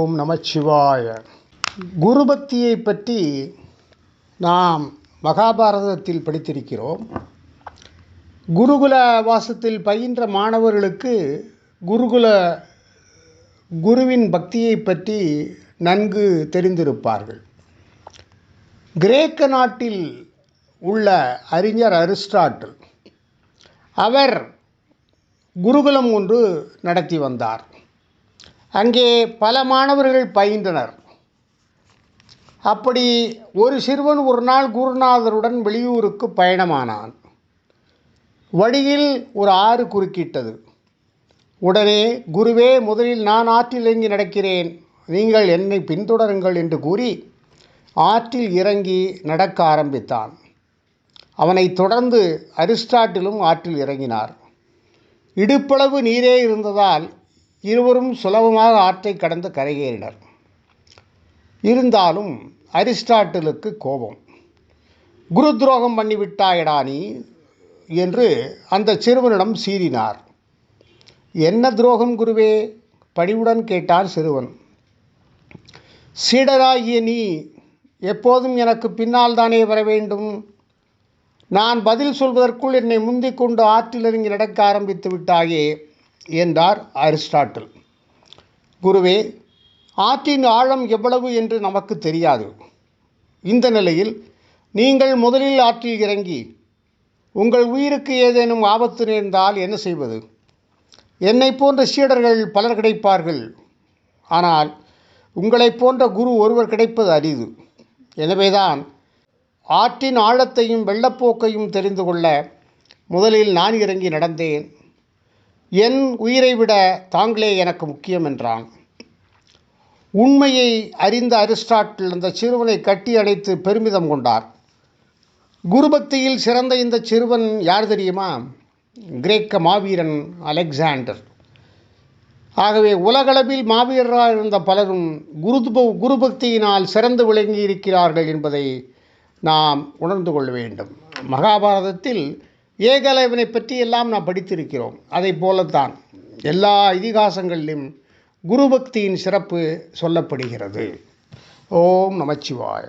ஓம் நமச்சிவாய. குருபக்தியை பற்றி நாம் மகாபாரதத்தில் படித்திருக்கிறோம். குருகுல வாசத்தில் பயின்ற மாணவர்களுக்கு குருகுல குருவின் பக்தியை பற்றி நன்கு தெரிந்திருப்பார்கள். கிரேக்க நாட்டில் உள்ள அறிஞர் அரிஸ்டாட்டில் அவர் குருகுலம் ஒன்று நடத்தி வந்தார். அங்கே பல மாணவர்கள் பயின்றனர். அப்படி ஒரு சிறுவன் ஒரு நாள் குருநாதருடன் வெளியூருக்கு பயணமானான். வழியில் ஒரு ஆறு குறுக்கிட்டது. உடனே குருவே முதலில் நான் ஆற்றில் இறங்கி நடக்கிறேன். நீங்கள் என்னை பின்தொடருங்கள் என்று கூறி ஆற்றில் இறங்கி நடக்க ஆரம்பித்தான். அவனை தொடர்ந்து அரிஸ்டாட்டிலும் ஆற்றில் இறங்கினார். இடுப்பளவு நீரே இருந்ததால் இருவரும் சுலபமாக ஆற்றை கடந்து கரையேறினர். இருந்தாலும் அரிஸ்டாட்டிலுக்கு கோபம். குரு துரோகம் பண்ணிவிட்டாயடா நீ என்று அந்த சிறுவனிடம் சீறினார். என்ன துரோகம் குருவே? பணிவுடன் கேட்டார் சிறுவன். சீடராகிய நீ எப்போதும் எனக்கு பின்னால் தானே வர வேண்டும். நான் பதில் சொல்வதற்குள் என்னை முந்திக் கொண்டு ஆற்றில் இறங்கி நடக்க ஆரம்பித்து விட்டாயே. என்றார் அரிஸ்டாட்டில். குருவே ஆற்றின் ஆழம் எவ்வளவு என்று நமக்கு தெரியாது. இந்த நிலையில் நீங்கள் முதலில் ஆற்றில் இறங்கி உங்கள் உயிருக்கு ஏதேனும் ஆபத்து நேர்ந்தால் என்ன செய்வது? என்னை போன்ற சீடர்கள் பலர் கிடைப்பார்கள். ஆனால் உங்களைப் போன்ற குரு ஒருவர் கிடைப்பது அரிது. எனவேதான் ஆற்றின் ஆழத்தையும் வெள்ளப்போக்கையும் தெரிந்து கொள்ள முதலில் நான் இறங்கி நடந்தேன். என் உயிரை விட தாங்களே எனக்கு முக்கியம் என்றான். உண்மையை அறிந்த அரிஸ்டாட்டில் அந்த சிறுவனை கட்டி அணைத்து பெருமிதம் கொண்டார். குருபக்தியில் சிறந்த இந்த சிறுவன் யார் தெரியுமா? கிரேக்க மாவீரன் அலெக்சாண்டர். ஆகவே உலகளவில் மாவீரராக இருந்த பலரும் குரு குருபக்தியினால் சிறந்து விளங்கி இருக்கிறார்கள் என்பதை நாம் உணர்ந்து கொள்ள வேண்டும். மகாபாரதத்தில் ஏகலைவனை பற்றி எல்லாம் நாம் படித்திருக்கிறோம். அதை போலத்தான் எல்லா இதிகாசங்களிலும் குருபக்தியின் சிறப்பு சொல்லப்படுகிறது. ஓம் நமச்சிவாய